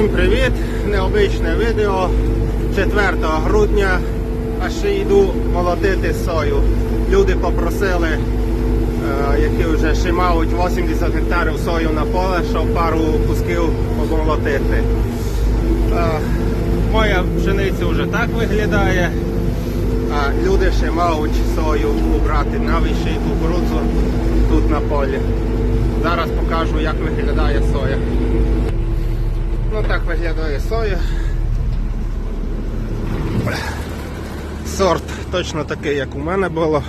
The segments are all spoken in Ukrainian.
Всім привіт! Необичне відео 4 грудня, а ще йду молотити сою. Люди попросили, е, які вже ще мають 80 гектарів сою на поле, щоб пару кусків помолотити. Е, Моя пшениця вже так виглядає, а люди ще мають сою убрати навіщо і кукурудзу тут на полі. Зараз покажу, як виглядає соя. Так виглядає соя. Сорт точно такий, як у мене було.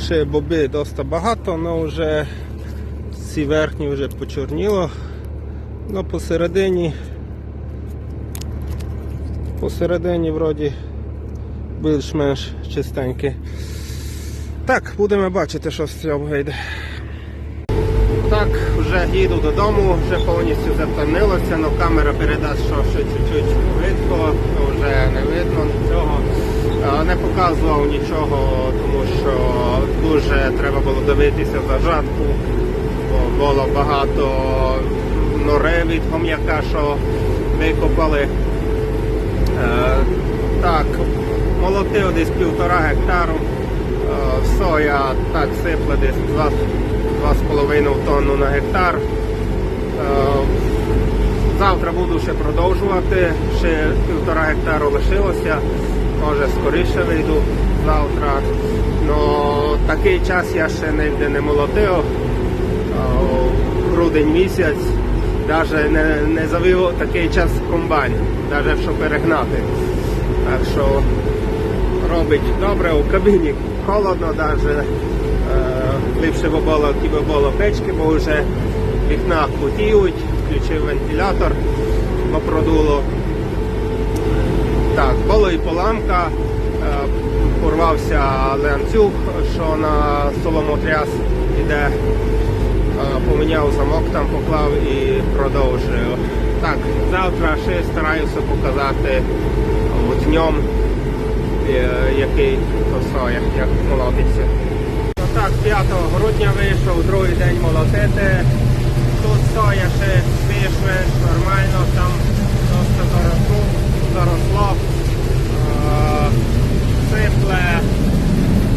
Ще боби досить багато, але вже ці верхні вже почорніло. Ну посередині посередині вроді більш-менш чистенькі. Так, будемо бачити, що з цього вийде. Так, вже їду додому, вже повністю затемнилося, але камера передасть, що ще чуть-чуть видко, вже не видно нічого. Не показував нічого, тому що дуже треба було дивитися за жатку, бо було багато нори від хом'яка, що викопали. Е, Так, молотив десь півтора гектару. Соя так сипле десь 2 2,5 тонну на гектар. Е, Завтра буду ще продовжувати. Ще півтора гектару лишилося. Може скоріше вийду завтра. Но такий час я ще ніде не молотив. Е, Грудень місяць. Навіть не, не завів такий час комбайн, навіть щоб перегнати. Так що робить добре у кабіні холодно навіть. Е, ліпше би було, якби було печки, бо вже вікна потіють, включив вентилятор, бо продуло. Так, було і поламка, е, порвався ланцюг, що на соломотряс іде. Е, Поміняв замок там, поклав і продовжую. Так, завтра ще стараюся показати днем, який то соя, як молотиться. Ну так, 5 грудня вийшов, другий день молотити. Тут соя ще більш-менш нормально, там досить заросло. Е, сипле.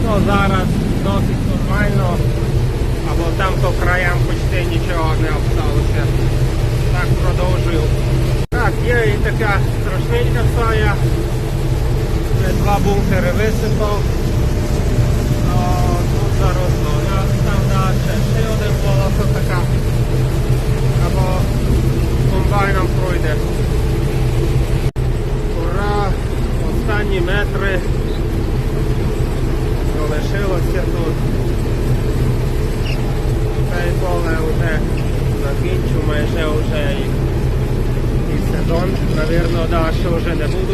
Ну, зараз досить нормально. Або там по краям почти нічого не осталося. Так продовжую. Так, є і така страшненька соя. Вже два бункери висипав. О, тут заросло. Там далі ще один полоса така. Або комбайном пройде. Ура! Останні метри залишилося тут. Цей поле вже закінчу, майже вже і, і сезон. Навірно, далі вже не буду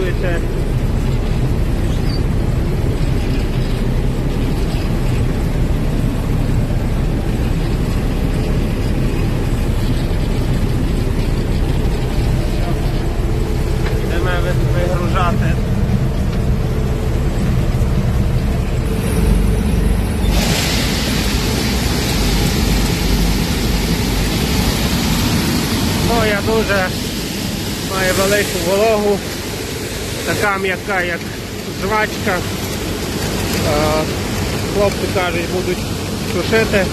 вигружати. Соя дуже має велику вологу, така м'яка, як жвачка. Е, Хлопці кажуть, будуть сушити.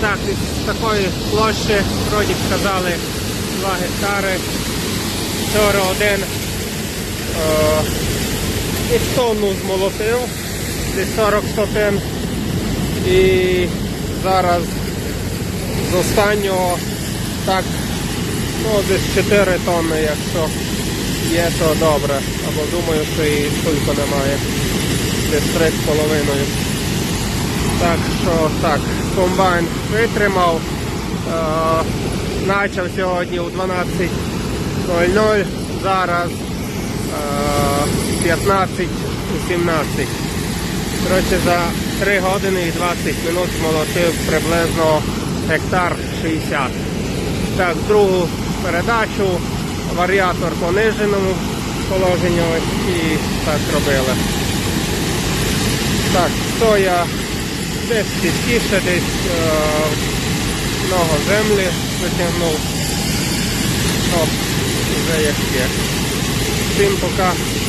Так, із такої площі, вроді сказали, 2 гектари. Вчора один е, і тонну змолотив, десь 40 сотин. І зараз з останнього так, ну десь 4 тонни, якщо є, то добре. Або думаю, що і стільки немає. Десь 3,5. Так що так, комбайн витримав. Е, Почав сьогодні у 12.00, зараз е, 15.17. Коротше, за 3 години і 20 минут молотив приблизно гектар 60. Так, другу передачу, варіатор пониженому положенню і так робили. Так, соя десь чистіше, десь е, много землі витягнув. то вже як є. Всім пока.